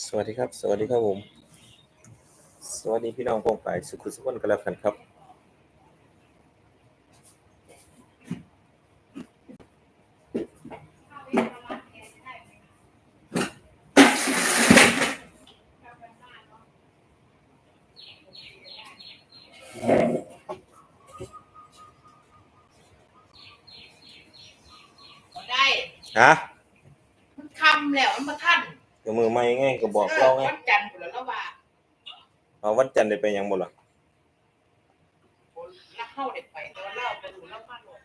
สวัสดีครับ สวัสดีครับผม สวัสดีพี่น้องวงไปสุขุสุขนกันแล้วกันครับได้ ฮะ มันคำแล้วมันมาท่าน ก็มือไม่ไงก็บ อกเราไงวันจันทร์พุ่นแล้วละว่าเอาวันจันทร์ได้ไปหยังบ่ล่ะคนละเข้าเด็กไปแตัวาเล่าไปดูแล้วมาโหลด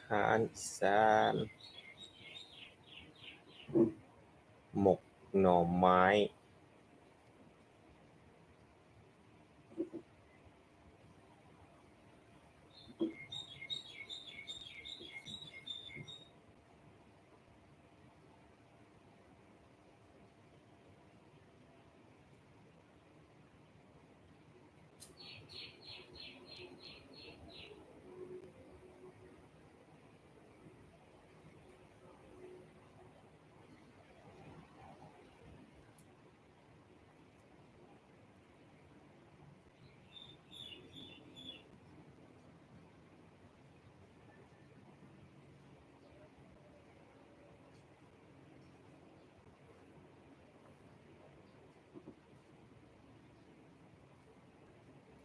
อาหารอีสานหมกหน่อไม้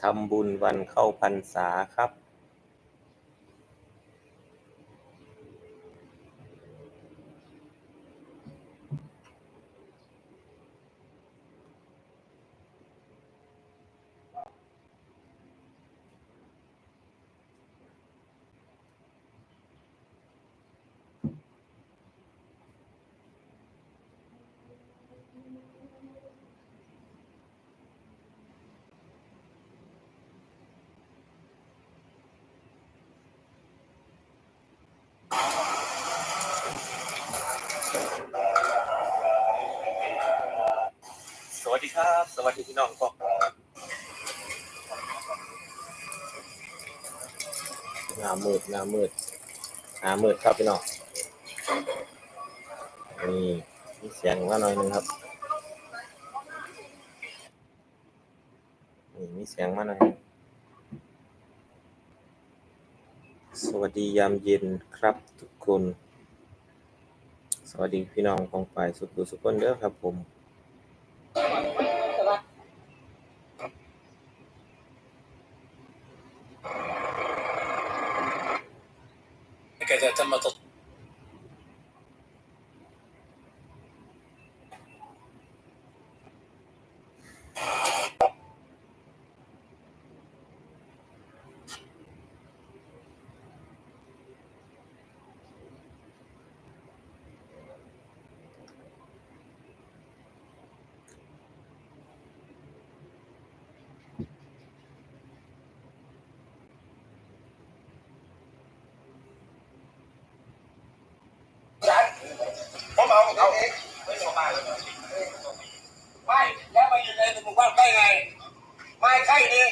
ทำบุญวันเข้าพรรษาครับ สวัสดีครับ สวัสดีพี่น้องก็หน้ามืดหน้ามืดหน้ามืดครับพี่น้องนี่มีเสียงมาหน่อยหนึงครับนี่มีเสียงมาหน่อยสวัสดียามเย็นครับทุกคน สวัสดีพี่น้องของฝ่ายสุขุสุขคนเด้อครับผม เอาเอาเองไม่สบายไม่แล้วมาอยู่ในหมู่บ้านได้ไง ไม่ใช่นี่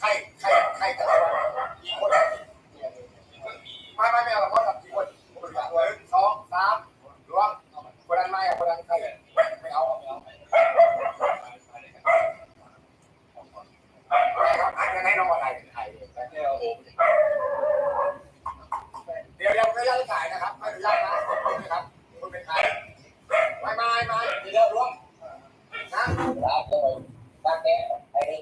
ใครใครใครจะกี่คน ไม่ไม่ไม่เอาเพราะกับกี่คนคนละหนึ่งสองสามล้วงคนนั้นไม่เอาคนนั้นใครไม่เอาไม่เอาไม่ครับอันนี้ให้น้องอะไรไทยเดี๋ยวเดี๋ยวเดี๋ยวไม่อนุญาตถ่ายนะครับไม่อนุญาตนะนะครับคุณเป็นใครไม่ไม่ไม่เดี๋ยวล้วงนะ แล้วก็ไปบ้านแกไอ้นี่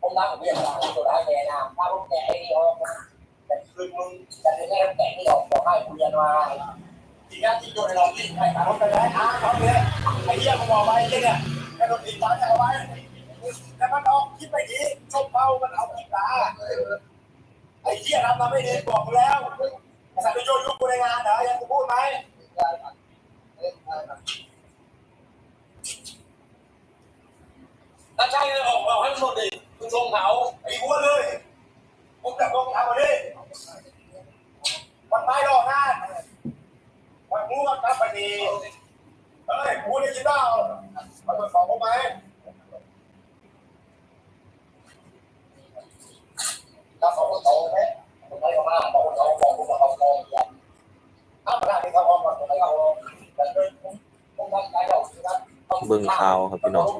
ผมรักผมเรียกว่าตัวร้ายแกนะถ้าผมแกไอ้นี่ออกแต่คือมึงจะเป็นแค่แกนี่ออกบอกให้กูเรียนมาทีนี้ที่โดนเราลิ้นใครถามไปแล้วอ่าเขาเลยไอ้เหี้ยมึงบอกไว้เนี่ยแค่โดนตีตาจะเอาไว้แล้วมันออกคิดไปดีชมเขามันเอาคิดตาไอ้เหี้ยทำมาไม่ดีบอกแล้วไอ้สัตว์ไปโยนยุคกูในงานเหรอยังกูพูดไหม ถ้าใช่เลยออกออกให้หมดดิคุณชงเขาไอ้หัวเลยผมจับลงทำมาดิวันไม้รอหน้าวันงูวันครับพอดีเฮ้ยกูได้ยินเปล่ามาตรวจสอบผมไหมถ้าเขาโตไหมผมไม่เอามาบอกเขาบอกผมบอกเขาบอกถ้าประธานที่เขาบอกผมไม่เอาแต่เดินผมผมทำใจเราครับเบิ่งข่าวครับพี่น้อง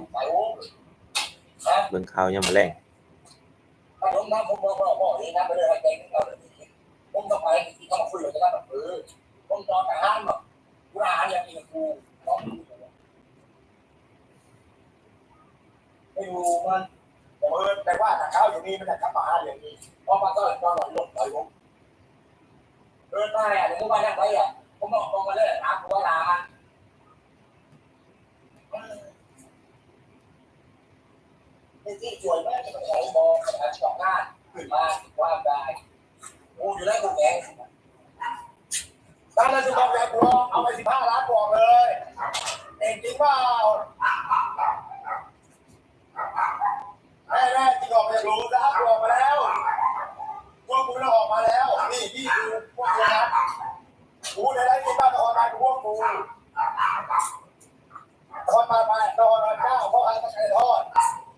เบิ่งข่าวยามมื้อแลงถ้าผมนะผมบอกบอกบอกนี่นะไปเลยให้เก่งเราเลยผมต้องไปที่เขามาคุยกับกันแบบเออผมตอนแต่ห้ามแบบกูอาหารอย่างนี้กูต้องไม่รู้มันผมเออแต่ว่าถ้าเขาอยู่นี่มันจะกลับมาอย่างนี้เพราะมันก็ตอนหลังลงหลังลงเดินมาอะเดี๋ยวผมมาเนี่ยไปอะผมบอกตรงมาเลยถามผมว่าลามัน ที่สวยมากที่มันใช้มองการสองหน้าขึ้นมาถึงว่าได้กูอยู่ได้กูแข็งตามนั้นจะบอกแบบกูเอาไปสิบห้าล้านบอกเลยเองจริงเปล่าแม่แม่จริงออกมารู้นะกูออกมาแล้วพวกกูเราออกมาแล้ว นี่พี่ดูพวกกูนะกูในไรที่บ้านนอนมาพวกกูตอนมาไปนอนนอนเจ้าเพราะอะไรต้องใช้ทอด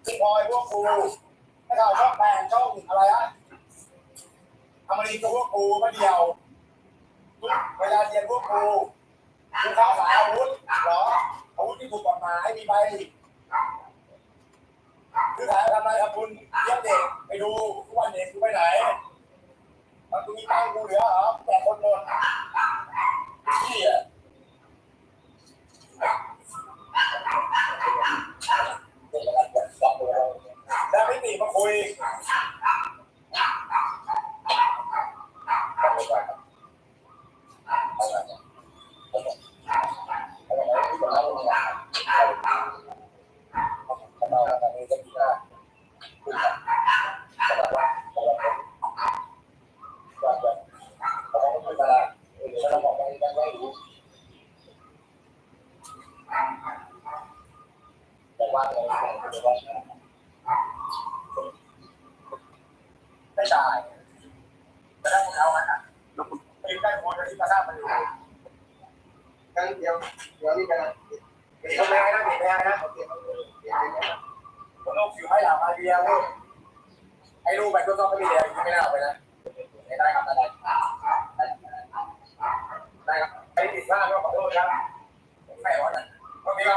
ที่พลอยพวกกูถ้าเขาช่องแปดช่องอะไรอะอเมริกาพวกกูมาเดียว เวลาเรียนพวกครูครูค้าขายอาวุธเหรออาวุธที่ถูก กฎหมายมีใบคือขายทำไมครับคุณเยี่ยมเด็กไปดูทุกวันเด็กกูไปไหนมันกูมีตังค์กูเหลือเหรอแต่คนหมดนอะแล้วพี่ตีมาคุย แต่ว่าเราไม่ได้ไม่จ่ไม่ได้เอาอันน่ะไม่ได้คนที่มาสร้างมันอยู่งั้นเดี๋ยวเดี๋ยวนี่กันนะทำไมนะหนีไม่ได้นะคนลูกอยู่ให้หลังมาเบียร์เว้ยไอ้ลูกไปก็ต้องไม่มีเดียวไม่ได้เอาไปนะได้ครับได้ได้ครับไอ้ติดพลาดก็ขอโทษครับไม่หรอกนะก็มีครั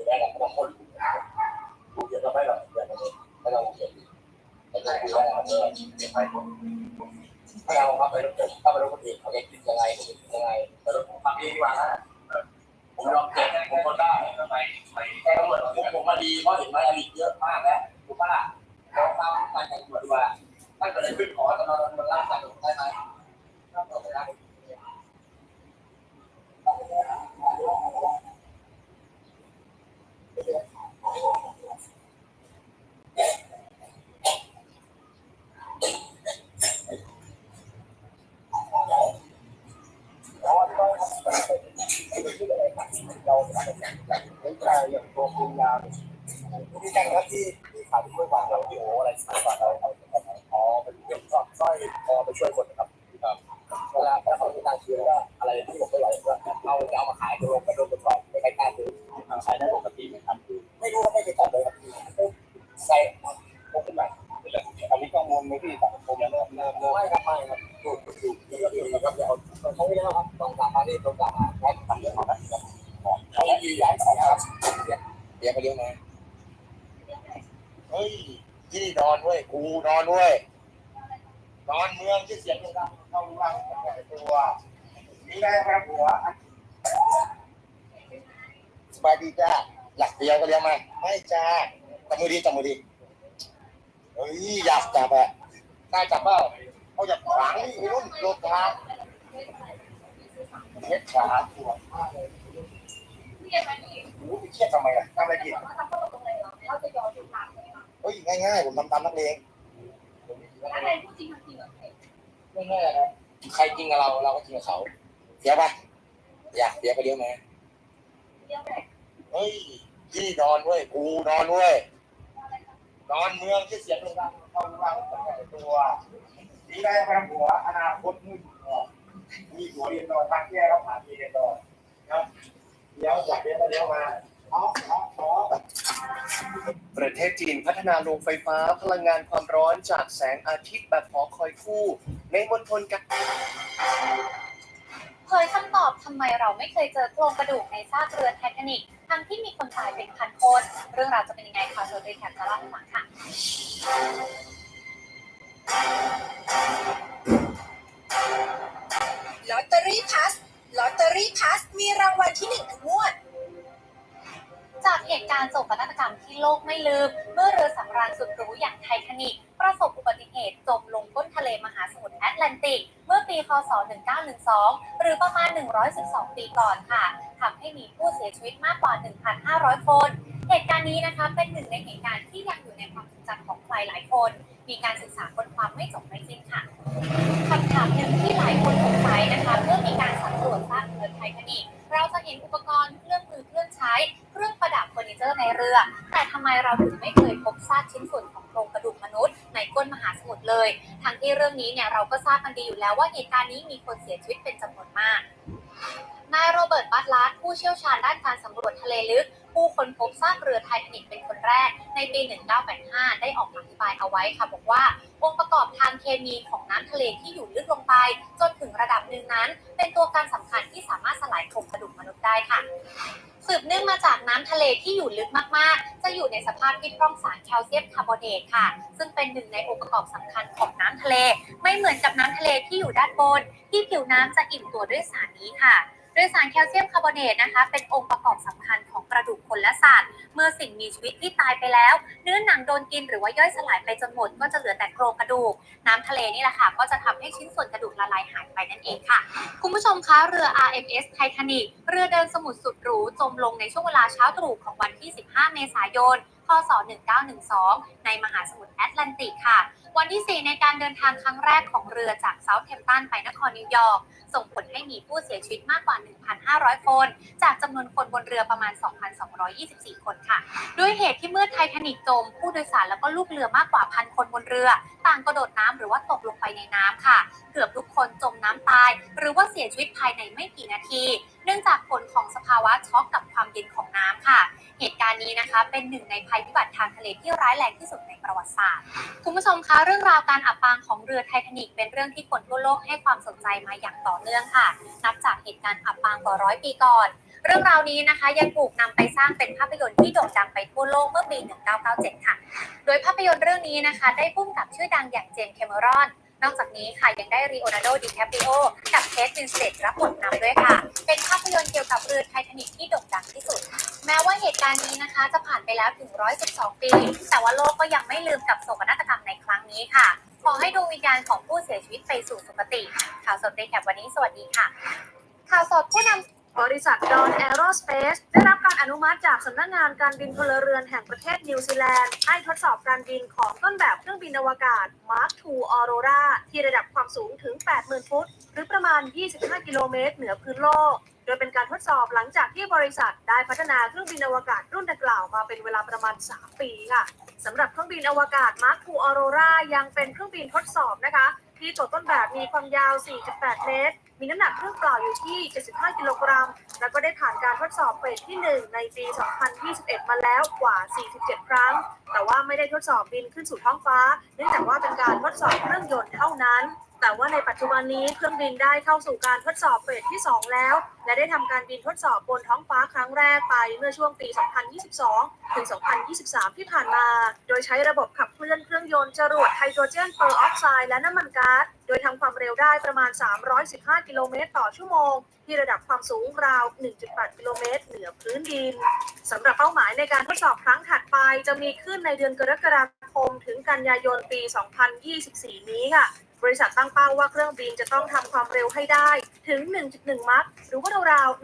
มีการครับที่ที่ขายที่เมื่อวานเราโอ้อะไรสายกว่าเราเอาอ๋อเป็นเก็บสอดสร้อยคอไปช่วยคนนะครับเวลาถ้าเขาตั้งชื่อว่าอะไรที่ผมไม่ไหวก็เอาจะเอามาขายกระโดดกระโดดกระสอบไม่ใครกล้าซื้อขายได้ปกติไหมครับไม่รู้ว่าไม่เคยจับเลยครับใส่พกขึ้นมาอันนี้กังวลไหมพี่สังคมเริ่มเริ่มเริ่มไม่ครับไม่ครับดูดูดีก็ดีครับเดี๋ยวเขาไม่แล้ครับต้องกลับมาที่ต้องกลับมาแพ็คทำเรื่องของครับเขา ดีย้ายสายครับเดี๋ยวไปเลี้ยงมาเฮ้ยที่นอนเว้ยกูนอนเว้ยนอนเมืองที่เสียงดังเข้าร่างตัวนี่ได้ครับหัวสบายดีจ้าหลักเดียวก็เลี้ยงมาไม่จ้าจับมือดีจับมือดีเฮ้ยอยากจับอะกล้จับเปล่าเขาอยากขวางนี่รุ่นโลกทางเฮ็ดขาปวดมากเลย รียดไหมพี่โอ้ยเครียดทำไมล่ะทำอะไรผิดว่าทำข้อตกลงเลยเหรอเราจะยอมถูกถามเลยค่ะเฮ้ยง่ายๆ ผมทำตามนักเลงถ้าใครพูดจริงทำจริงเหรอไม่แน่นะใครกินกับเราเราก็กินกับเขาเสียป่ะอยากเสียก็เลี้ยวมาเรียกแบกเฮ้ยพี่นอนเว้ยกูนอนเว้ยนอนเมืองที่เสียงดังต้องวางตัวดีได้ไปทำหัวอนาคตมืดมีหัวเรียนต่อทางแก้ครับผ่านเรียนต่อนะ เดี๋ยวจากเรียนมาเดี๋ยวมาอ๋ออ๋ออ๋อประเทศจีนพัฒนาโรงไฟฟ้าพลังงานความร้อนจากแสงอาทิตย์แบบหอคอยคู่ ในมณฑลกาเผยคำตอบทำไมเราไม่เคยเจอโครงกระดูกในซากเรือไททานิกทั้งที่มีคนตายเป็นพันคน เรื่องราวจะเป็นยังไงคะโซเดย์แคปจะเล่าให้ฟังค่ะลอตเตอรี่พัส ลอตเตอรี่พัสมีรางวัลที่หนึ่งทุกงวด จากเหตุการณ์โศกนาฏกรรมที่โลกไม่ลืม เมื่อเรือสำราญสุดหรูอย่างไททานิกประสบอุบัติเหตุจมลงก้นทะเลมหาสมุทรแอตแลนติก เมื่อปี คศ 1912 หรือประมาณ 112 ปีก่อนค่ะทำให้มีผู้เสียชีวิตมากกว่า 1,500 คน เหตุการณ์นี้นะคะเป็นหนึ่งในเหตุการณ์ที่ยังอยู่ในความทรงจำของใครหลายคน มีการศึกษาค้นความไม่จบไม่สิ้นค่ะคำถามหนึ่งที่หลายคนสงสัยนะคะเมื่อมีการสำรวจซากเรือไททานิกเราจะเห็นอุปกรณ์เครื่องมือเครื่องใช้ เครื่องประดับเฟอร์นิเจอร์ในเรือ แต่ทำไมเราถึงไม่เคยพบซากชิ้นส่วนของโครงกระดูกมนุษย์ในก้นมหาสมุทรเลยทั้งที่เรื่องนี้เนี่ยเราก็ทราบกันดีอยู่แล้วว่าเหตุการณ์นี้มีคนเสียชีวิตเป็นจำนวนมากนายโรเบิร์ตบัตลาร์ผู้เชี่ยวชาญด้านการสำรวจทะเลลึก ผู้ค้นพบซากเรือไททานิกเป็นคนแรกในปี 1985 ได้ออกมาอธิบายเอาไว้ค่ะ บอกว่าองค์ประกอบทางเคมีของน้ำทะเลที่อยู่ลึกลงไป จนถึงระดับหนึ่งนั้น เป็นตัวการสำคัญที่สามารถสลายโครงกระดูกมนุษย์ได้ค่ะสืบเนื่องมาจากน้ำทะเลที่อยู่ลึกมากๆ จะอยู่ในสภาพที่พร่องสารแคลเซียมคาร์บอเนตค่ะ ซึ่งเป็นหนึ่งในองค์ประกอบสำคัญของน้ำทะเล ไม่เหมือนกับน้ำทะเลที่อยู่ด้านบน ที่ผิวน้ำจะอิ่มตัวด้วยสารนี้ค่ะ ยสารแคลเซียมคาร์บอเนตนะคะ เป็นองค์ประกอบสำคัญของกระดูกคนและสัตว์ เมื่อสิ่งมีชีวิตที่ตายไปแล้ว เนื้อหนังโดนกินหรือว่าย่อยสลายไปจนหมดก็จะเหลือแต่โครงกระดูก น้ำทะเลนี่แหละค่ะ ก็จะทำให้ชิ้นส่วนกระดูกละลายหายไปนั่นเองค่ะ คุณผู้ชมคะเรือ RMS Titanic เรือเดินสมุทรสุดหรูจมลงในช่วงเวลาเช้าตรู่ของวันที่ 15 เมษายน ศ 1912 ในมหาสมุทรแอตแลนติกค่ะ วันที่ 4 ในการเดินทางครั้งแรกของเรือจากเซาท์เทมป์ตันไปนครนิวยอร์ก ส่งผลให้มีผู้เสียชีวิตมากกว่า 1,500 คน จากจำนวนคนบนเรือประมาณ 2,224 คนค่ะ ด้วยเหตุที่เมื่อไททานิกจม ผู้โดยสารแล้วก็ลูกเรือมากกว่าพันคนบนเรือ ต่างกระโดดน้ำหรือว่าตกลงไปในน้ำค่ะ เกือบทุกคนจมน้ำตาย หรือว่าเสียชีวิตภายในไม่กี่นาทีเนื่องจากผลของสภาวะช็อกกับความเย็นของน้ำค่ะ เหตุการณ์นี้นะคะ เป็นหนึ่งในภัยพิบัติทางทะเลที่ร้ายแรงที่สุดในประวัติศาสตร์ คุณผู้ชมคะเรื่องราวการอับปางของเรือไททานิกเป็นเรื่องที่คนทั่วโลกให้ความสนใจมาอย่างต่อเนื่องค่ะ นับจากเหตุการณ์อับปางกว่าร้อยปีก่อนเรื่องราวนี้นะคะยังถูกนำไปสร้างเป็นภาพยนตร์ที่โด่งดังไปทั่วโลกเมื่อปี 1997 ค่ะ โดยภาพยนตร์เรื่องนี้นะคะ ได้พุ่มกับชื่อดังอย่างเจมส์แคมเมรอน นอกจากนี้ค่ะยังได้รีโอนาร์โดดิแคปริโอกับเคทวินสเลตรับบทนำด้วยค่ะ เป็นภาพยนตร์เกี่ยวกับเรือไททานิกที่โด่งดังที่สุด แม้ว่าเหตุการณ์นี้นะคะ จะผ่านไปแล้วถึง 112 ปี แต่ว่าโลกก็ยังไม่ลืมกับโศกนาฏกรรมในครั้งนี้ค่ะ ขอให้ดวงวิญญาณของผู้เสียชีวิตไปสู่สุคติ ข่าวสดในแคปวันนี้สวัสดีค่ะ ข่าวสดผู้นำ บริษัทดอนแอโรสเปซได้รับการอนุมัติจากสำนักงานการบินพลเรือนแห่งประเทศนิวซีแลนด์ ให้ทดสอบการบินของต้นแบบเครื่องบินอวกาศ Mark II Aurora ที่ระดับความสูงถึง 80,000 ฟุต หรือประมาณ 25 กิโลเมตรเหนือพื้นโลก โดยเป็นการทดสอบหลังจากที่บริษัทได้พัฒนาเครื่องบินอวกาศรุ่นดังกล่าวมาเป็นเวลาประมาณ 3 ปีค่ะสำหรับเครื่องบินอวกาศ Mark II Aurora ยังเป็นเครื่องบินทดสอบนะคะ ที่ตัวต้นแบบมีความยาว 4.8 เมตร มีน้ำหนักเครื่องเปล่าอยู่ที่ 75 กิโลกรัม แล้วก็ได้ผ่านการทดสอบเฟสที่ 1 ในปี 2021 มาแล้วกว่า 47 ครั้ง แต่ว่าไม่ได้ทดสอบบินขึ้นสู่ท้องฟ้า เนื่องจากว่าเป็นการทดสอบเครื่องยนต์เท่านั้น แต่ว่าในปัจจุบันนี้เครื่องบินได้เข้าสู่การทดสอบเฟสที่ 2 แล้ว และได้ทำการบินทดสอบบนท้องฟ้าครั้งแรกไปเมื่อช่วงปี 2022 ถึง 2023 ที่ผ่านมา โดยใช้ระบบขับเคลื่อนเครื่องยนต์จรวดไฮโดรเจนเปอร์ออกไซด์และน้ำมันก๊าซ โดยทำความเร็วได้ประมาณ 315 กิโลเมตรต่อชั่วโมง ที่ระดับความสูงราว 1.8 กิโลเมตรเหนือพื้นดินสำหรับเป้าหมายในการทดสอบครั้งถัดไป จะมีขึ้นในเดือนกรกฎาคมถึงกันยายนปี 2024 นี้ค่ะ บริษัทตั้งเป้าว่าเครื่องบินจะต้องทำความเร็วให้ได้ถึง 1.1 มัคหรือว่าราวๆ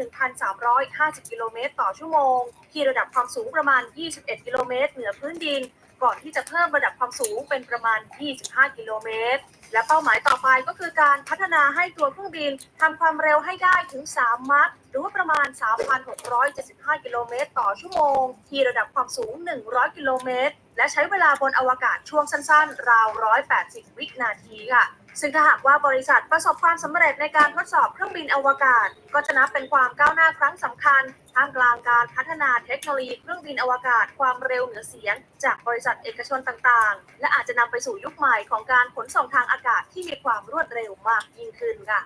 1,350 กิโลเมตรต่อชั่วโมง ที่ระดับความสูงประมาณ 21 กิโลเมตรเหนือพื้นดิน ก่อนที่จะเพิ่มระดับความสูงเป็นประมาณ 25 กิโลเมตร และเป้าหมายต่อไปก็คือการพัฒนาให้ตัวเครื่องบินทำความเร็วให้ได้ถึง 3 มัคหรือว่าประมาณ 3,675 กิโลเมตรต่อชั่วโมง ที่ระดับความสูง 100 กิโลเมตร และใช้เวลาบนอวกาศช่วงสั้นๆ ราว 180 วินาทีค่ะ ซึ่งถ้าหากว่าบริษัทประสบความสำเร็จในการทดสอบเครื่องบินอวกาศ ก็จะนับเป็นความก้าวหน้าครั้งสำคัญท่ามกลางการพัฒนาเทคโนโลยีเครื่องบินอวกาศความเร็วเหนือเสียง จากบริษัทเอกชนต่างๆ และอาจจะนำไปสู่ยุคใหม่ของการขนส่งทางอากาศที่มีความรวดเร็วมากยิ่งขึ้นค่ะ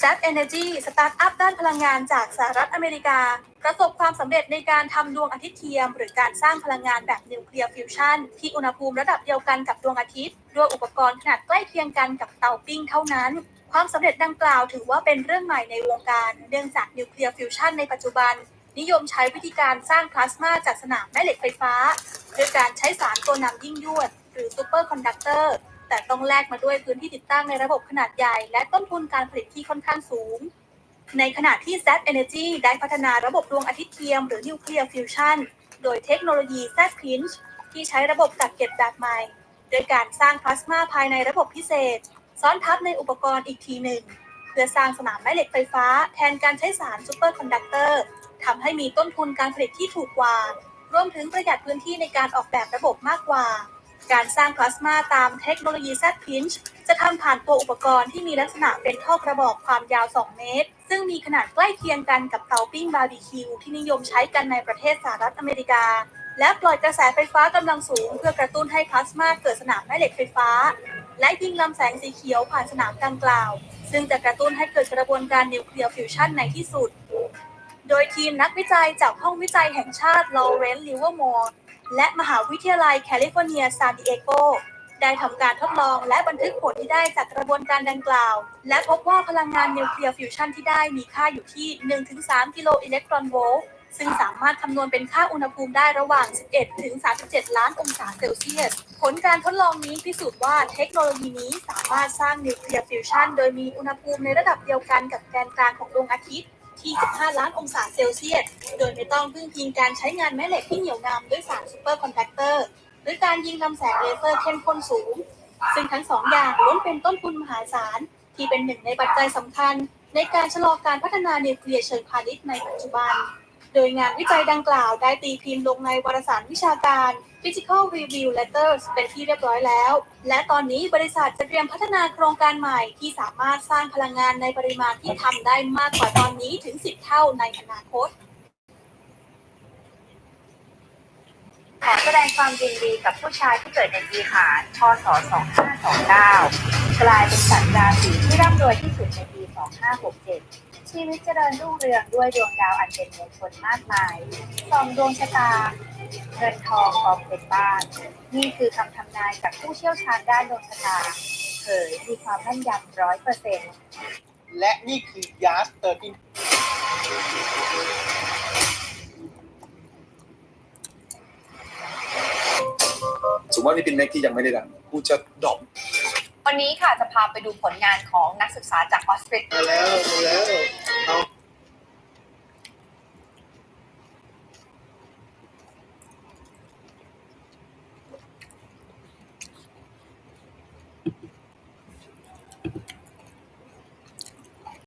s a p Energy สตาร์ทอัพด้านพลังงานจากสหรัฐอเมริกา ประสบความสำเร็จในการทำดวงอาทิตย์เทียม หรือการสร้างพลังงานแบบนิวเคลียร์ฟิวชันที่อุณหภูมิระดับเดียวกันกับดวงอาทิตย์ด้วยอุปกรณ์ขนาดใกล้เคียงกันกับเตาปิ้งเท่านั้น ความสำเร็จดังกล่าวถือว่าเป็นเรื่องใหม่ในวงการ เนื่องจากนิวเคลียร์ฟิวชันในปัจจุบัน นิยมใช้วิธีการสร้างพลาสมาจากสนามแม่เหล็กไฟฟ้าด้วยการใช้สารตัวนำยิ่งยวด หรือซูเปอร์คอนดักเตอร์แต่ต้องแลกมาด้วยพื้นที่ติดตั้งในระบบขนาดใหญ่ และต้นทุนการผลิตที่ค่อนข้างสูง ในขณะที่ Z Energy ได้พัฒนาระบบดวงอาทิตย์เทียมหรือนิวเคลียร์ฟิวชันโดยเทคโนโลยี Z Pinch ที่ใช้ระบบกักเก็บแบบใหม่ โดยการสร้างพลาสมาภายในระบบพิเศษ ซ้อนทับในอุปกรณ์อีกทีหนึ่ง เพื่อสร้างสนามแม่เหล็กไฟฟ้าแทนการใช้สารซูเปอร์คอนดักเตอร์ทำให้มีต้นทุนการผลิตที่ถูกกว่า รวมถึงประหยัดพื้นที่ในการออกแบบระบบมากกว่า การสร้างพลาสมาตามเทคโนโลยี Z Pinch จะทำผ่านตัวอุปกรณ์ที่มีลักษณะเป็นท่อกระบอกความยาว 2 เมตร ซึ่งมีขนาดใกล้เคียงกันกับเตาปิ้งบาร์บีคิวที่นิยมใช้กันในประเทศสหรัฐอเมริกา และปล่อยกระแสไฟฟ้ากำลังสูง เพื่อกระตุ้นให้พลาสมาเกิดสนามแม่เหล็กไฟฟ้า และยิงลำแสงสีเขียวผ่านสนามดังกล่าว ซึ่งจะกระตุ้นให้เกิดกระบวนการนิวเคลียร์ฟิวชันในที่สุด โดยทีมนักวิจัยจากห้องวิจัยแห่งชาติลอเรนซ์ลิเวอร์มอร์ และมหาวิทยาลัยแคลิฟอร์เนียซานดิเอโกได้ทำการทดลองและบันทึกผลที่ได้จากกระบวนการดังกล่าว และพบว่าพลังงานนิวเคลียร์ฟิวชันที่ได้มีค่าอยู่ที่ 1-3 กิโลอิเล็กตรอนโวลต์ซึ่งสามารถคำนวณเป็นค่าอุณหภูมิได้ระหว่าง 11 ถึง 37 ล้านองศาเซลเซียส ผลการทดลองนี้พิสูจน์ว่าเทคโนโลยีนี้สามารถสร้างนิวเคลียร์ฟิวชันโดยมีอุณหภูมิในระดับเดียวกันกับแกนกลางของดวงอาทิตย์ ที่ 15 ล้านองศาเซลเซียส โดยไม่ต้องพึ่งพิงการใช้งานแม่เหล็กที่เหนียวนำด้วยสารซูเปอร์คอนแทคเตอร์ หรือการยิงลำแสงเลเซอร์เข้มข้นสูง ซึ่งทั้งสองอย่างล้วนเป็นต้นทุนมหาศาล ที่เป็นหนึ่งในปัจจัยสำคัญ ในการชะลอการพัฒนานิวเคลียร์เชิงพาณิชย์ในปัจจุบัน โดยงานวิจัยดังกล่าวได้ตีพิมพ์ลงในวารสารวิชาการ Physical Review Letters เป็นที่เรียบร้อยแล้ว และตอนนี้บริษัทจะเตรียมพัฒนาโครงการใหม่ที่สามารถสร้างพลังงานในปริมาณที่ทำได้มากกว่าตอนนี้ถึง 10 เท่าในอนาคตขอแสดงความยินดีกับผู้ชายที่เกิดในปีขานพศ 2529 กลายเป็นสัญญาสีที่ร่ำรวยที่สุดในปี 2567 ชีวิตเจริญรุ่งเรืองด้วยดวงดาวอันเป็นมงคลมากมายส่องดวงชะตาเงินทองกองเป็นบ้าน นี่คือคำทำนายจากผู้เชี่ยวชาญด้านดวงชะตาเผยมีความแม่นยำร้อยเปอร์เซ็นต์และนี่คือยาสเตอร์ตินสมมติว่านี่เป็นเม็กที่ยังไม่ได้ดังกูจะดรอป วันนี้ค่ะจะพาไปดูผลงานของนักศึกษาจากออสเตรเลีย แล้วแล้ว